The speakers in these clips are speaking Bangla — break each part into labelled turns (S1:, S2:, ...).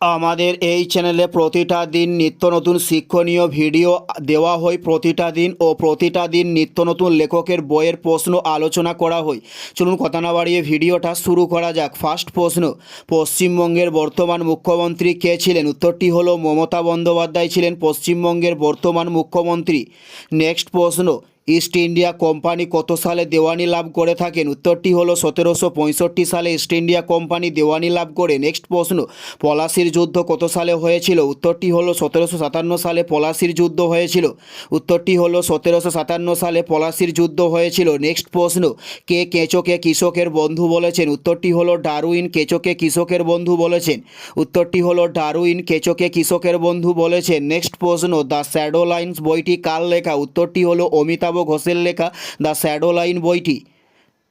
S1: আমাদের এই চ্যানেলে প্রতিটা দিন নিত্য নতুন শিক্ষণীয় ভিডিও দেওয়া হয়। প্রতিটা দিন ও প্রতিটা দিন নিত্য নতুন লেখকের বইয়ের প্রশ্ন আলোচনা করা হয়। চলুন কথা না বাড়িয়ে ভিডিওটা শুরু করা যাক। ফার্স্ট প্রশ্ন, পশ্চিমবঙ্গের বর্তমান মুখ্যমন্ত্রী কে ছিলেন? উত্তরটি হলো মমতা বন্দ্যোপাধ্যায় ছিলেন, পশ্চিমবঙ্গের বর্তমান মুখ্যমন্ত্রী। নেক্সট প্রশ্ন ইস্ট ইন্ডিয়া কোম্পানি কত সালে দেওয়ানি লাভ করে থাকেন? উত্তরটি হলো সতেরোশো পঁয়ষট্টি সালে ইস্ট ইন্ডিয়া কোম্পানি দেওয়ানি লাভ করে। নেক্সট প্রশ্ন, পলাশির যুদ্ধ কত সালে হয়েছিল? উত্তরটি হলো সতেরোশো সাতান্ন সালে পলাশির যুদ্ধ হয়েছিল। উত্তরটি হলো সতেরোশো সাতান্ন সালে পলাশির যুদ্ধ হয়েছিল। নেক্সট প্রশ্ন, কে কেঁচোকে কৃষকের বন্ধু বলেছেন? উত্তরটি হলো ডারুইন কেঁচোকে কৃষকের বন্ধু বলেছেন। উত্তরটি হলো ডারুইন কেঁচোকে কৃষকের বন্ধু বলেছেন। নেক্সট প্রশ্ন, দ্য শ্যাডো লাইন্স বইটি কার লেখা? উত্তরটি হলো অমিতাভ ঘোষের লেখা দ্য শ্যাডো লাইন বইটি।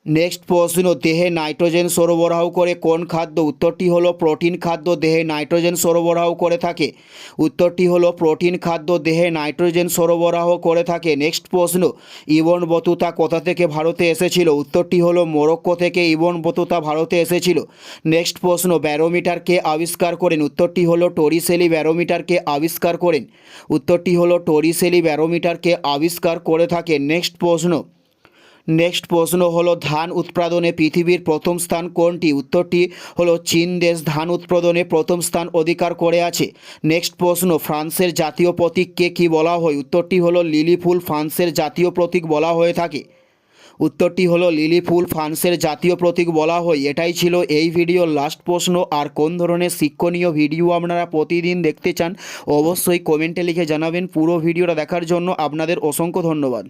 S1: নেক্সট প্রশ্ন, দেহে নাইট্রোজেন সরবরাহ করে কোন খাদ্য? উত্তরটি হলো প্রোটিন খাদ্য, দেহে নাইট্রোজেন সরবরাহ করে থাকে। উত্তরটি হলো প্রোটিন খাদ্য, দেহে নাইট্রোজেন সরবরাহ করে থাকে। নেক্সট প্রশ্ন, ইবন বতুতা কোথা থেকে ভারতে এসেছিল? উত্তরটি হলো মোরক্কো থেকে ইবন বতুতা ভারতে এসেছিল। নেক্সট প্রশ্ন ব্যারোমিটারকে আবিষ্কার করেন? উত্তরটি হলো টরিসেলি ব্যারোমিটারকে আবিষ্কার করেন। উত্তরটি হলো টরিসেলি ব্যারোমিটারকে আবিষ্কার করে থাকে। নেক্সট প্রশ্ন নেক্সট প্রশ্ন হলো, ধান উৎপাদনে পৃথিবীর প্রথম স্থান কোনটি? উত্তরটি হলো, চীন দেশ ধান উৎপাদনে প্রথম স্থান অধিকার করে আছে। নেক্সট প্রশ্ন, ফ্রান্সের জাতীয় প্রতীককে কি বলা হয়? উত্তরটি হলো, লিলি ফুল ফ্রান্সের জাতীয় প্রতীক বলা হয়ে থাকে। উত্তরটি হলো, লিলি ফুল ফ্রান্সের জাতীয় প্রতীক বলা হয়। এটাই ছিল এই ভিডিওর লাস্ট প্রশ্ন। আর কোন ধরনের শিক্ষণীয় ভিডিও আপনারা প্রতিদিন দেখতে চান, অবশ্যই কমেন্টে লিখে জানাবেন। পুরো ভিডিওটা দেখার জন্য আপনাদের অসংখ্য ধন্যবাদ।